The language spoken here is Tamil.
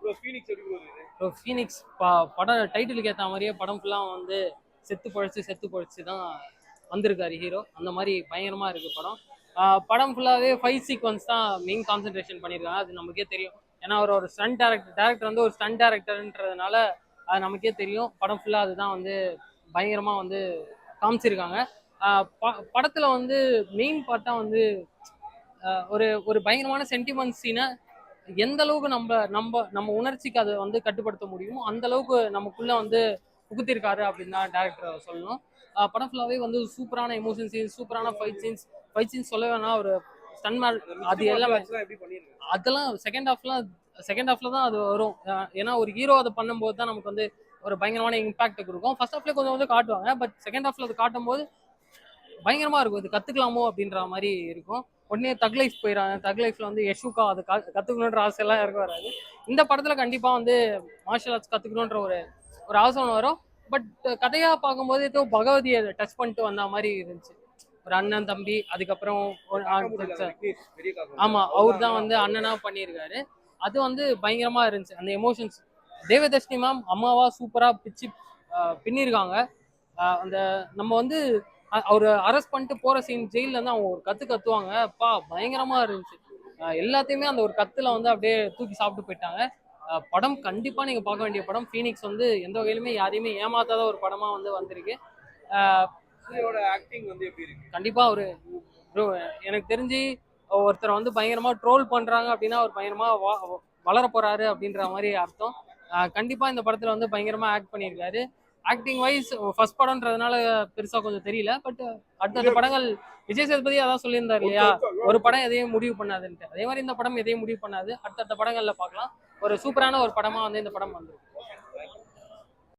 ப்ரோ ஃபீனிக்ஸ் எப்படி ஃபீனிக்ஸ் படம் டைட்டிலுக்கு ஏற்ற மாதிரியே படம் ஃபுல்லாக வந்து செத்து பழச்சு செத்து பழச்சு தான் வந்திருக்காரு ஹீரோ அந்த மாதிரி பயங்கரமாக இருக்குது படம். படம் ஃபுல்லாகவே ஃபைவ் சீக்வன்ஸ் தான் மெயின் கான்சென்ட்ரேஷன் பண்ணியிருக்காங்க. அது நமக்கே தெரியும். ஏன்னா அவர் ஒரு ஸ்டன் டேரக்டர் டேரக்டர் வந்து ஒரு ஸ்டன் டேரக்டர்ன்றதுனால அது நமக்கே தெரியும். படம் ஃபுல்லாக அதுதான் வந்து பயங்கரமாக வந்து காமிச்சிருக்காங்க. ப படத்தில் வந்து மெயின் பார்ட்டாக வந்து ஒரு ஒரு பயங்கரமான சென்டிமெண்ட் சீனை எந்த அளவுக்கு நம்ம நம்ம நம்ம உணர்ச்சிக்கு அதை வந்து கட்டுப்படுத்த முடியுமோ அந்த அளவுக்கு நமக்குள்ள வந்து புகுத்திருக்காரு அப்படின்னு தான் டேரக்டர் சொல்லணும். படம் ஃபுல்லாகவே வந்து சூப்பரான எமோஷன் சீன்ஸ் சூப்பரான ஃபைட் சீன்ஸ் ஃபைட் சீன்ஸ் சொல்ல வேணா ஒரு ஸ்டன் அது எல்லாமே அதெல்லாம் செகண்ட் ஹாஃப்லாம் செகண்ட் ஹாஃப்ல தான் அது வரும். ஏன்னா ஒரு ஹீரோ அதை பண்ணும்போது தான் நமக்கு வந்து ஒரு பயங்கரமான இம்பாக்ட் கொடுக்கும். ஃபர்ஸ்ட் ஹாஃப்ல கொஞ்சம் கொஞ்சம் காட்டுவாங்க பட் செகண்ட் ஹாஃப்ல அது காட்டும் போது பயங்கரமா இருக்கும். இது கத்துக்கலாமோ அப்படின்ற மாதிரி இருக்கும். உடனே தக் லைஃப் போயிடறாங்க தக் லைஃப்ல வந்து யஷுகா அது கத்துக்கணுன்ற ஆசை எல்லாம் இருக்க வராது. இந்த படத்துல கண்டிப்பா வந்து மார்ஷல் ஆர்ட்ஸ் கத்துக்கணுன்ற ஒரு ஒரு ஆசை ஒன்று வரும். பட் கதையா பார்க்கும்போது ஏதோ பகவதியை டச் பண்ணிட்டு வந்த மாதிரி இருந்துச்சு. ஒரு அண்ணன் தம்பி அதுக்கப்புறம் ஆமா அவர் தான் வந்து அண்ணனா பண்ணியிருக்காரு. அது வந்து பயங்கரமா இருந்துச்சு. அந்த எமோஷன்ஸ் தேவதர்ஷினி மேம் அம்மாவா சூப்பரா பிச்சு பின்னிருக்காங்க. அந்த நம்ம வந்து அவரு அரெஸ்ட் பண்ணிட்டு போற சீன் ஜெயில இருந்து அவங்க ஒரு கத்து கத்துவாங்க. அப்பா பயங்கரமா இருந்துச்சு. எல்லாத்தையுமே அந்த ஒரு கத்துல வந்து அப்படியே தூக்கி சாப்பிட்டு போயிட்டாங்க. படம் கண்டிப்பா நீங்க பார்க்க வேண்டிய படம். ஃபீனிக்ஸ் வந்து எந்த வகையிலுமே யாரையுமே ஏமாத்தாத ஒரு படமா வந்து வந்திருக்கு. ஆக்டிங் வந்து எப்படி இருக்கு? கண்டிப்பா ஒரு எனக்கு தெரிஞ்சு ஒருத்தரை வந்து பயங்கரமா ட்ரோல் பண்றாங்க அப்படின்னா அவர் பயங்கரமா வளர போறாரு அப்படின்ற மாதிரி அர்த்தம். கண்டிப்பா இந்த படத்துல வந்து பயங்கரமா ஆக்ட் பண்ணியிருக்காரு. ஆக்டிங் வைஸ் ஃபர்ஸ்ட் படம்ன்றதுனால பெருசா கொஞ்சம் தெரியல பட் அடுத்தடுத்த படங்கள் விஜய் சேதுபதி அதான் சொல்லியிருந்தார் இல்லையா? ஒரு படம் எதையும் முடிவு பண்ணாதுன்ட்டு. அதே மாதிரி இந்த படம் எதையும் முடிவு பண்ணாது. அடுத்தடுத்த படங்கள்ல பார்க்கலாம். ஒரு சூப்பரான ஒரு படமா வந்து இந்த படம் வந்து